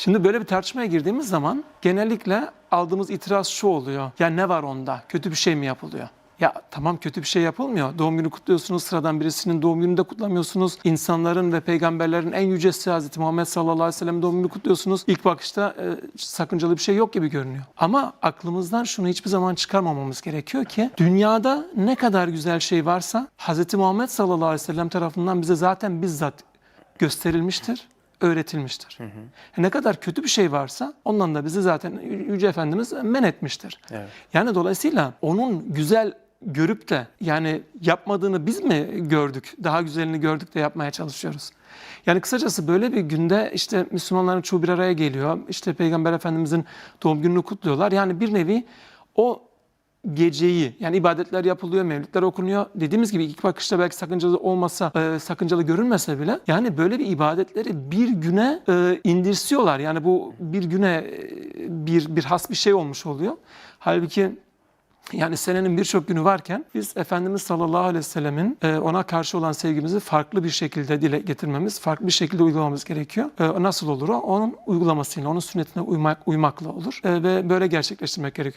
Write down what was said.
Şimdi böyle bir tartışmaya girdiğimiz zaman genellikle aldığımız itiraz şu oluyor. Ya ne var onda? Kötü bir şey mi yapılıyor? Ya tamam kötü bir şey yapılmıyor. Doğum günü kutluyorsunuz, sıradan birisinin doğum gününü de kutlamıyorsunuz. İnsanların ve peygamberlerin en yücesi Hazreti Muhammed sallallahu aleyhi ve sellem doğum gününü kutluyorsunuz. İlk bakışta e, sakıncalı bir şey yok gibi görünüyor. Ama aklımızdan şunu hiçbir zaman çıkarmamamız gerekiyor ki dünyada ne kadar güzel şey varsa Hazreti Muhammed sallallahu aleyhi ve sellem tarafından bize zaten bizzat gösterilmiştir, öğretilmiştir. Ne kadar kötü bir şey varsa ondan da bizi zaten Yüce Efendimiz men etmiştir. Evet. Yani dolayısıyla onun güzel görüp de yani yapmadığını biz mi gördük, daha güzelini gördük de yapmaya çalışıyoruz. Yani kısacası böyle bir günde işte Müslümanların çoğu bir araya geliyor. İşte Peygamber Efendimizin doğum gününü kutluyorlar. Yani bir nevi o geceyi yani ibadetler yapılıyor, mevlütler okunuyor. Dediğimiz gibi ilk bakışta belki sakıncalı olmasa, e, sakıncalı görünmese bile yani böyle bir ibadetleri bir güne e, indirsiyorlar. Yani bu bir güne e, bir bir has bir şey olmuş oluyor. Halbuki yani senenin birçok günü varken biz Efendimiz sallallahu aleyhi ve sellemin e, ona karşı olan sevgimizi farklı bir şekilde dile getirmemiz, farklı bir şekilde uygulamamız gerekiyor. E, nasıl olur o? Onun uygulamasıyla, onun sünnetine uymak, uymakla olur E, ve böyle gerçekleştirmek gerekiyor.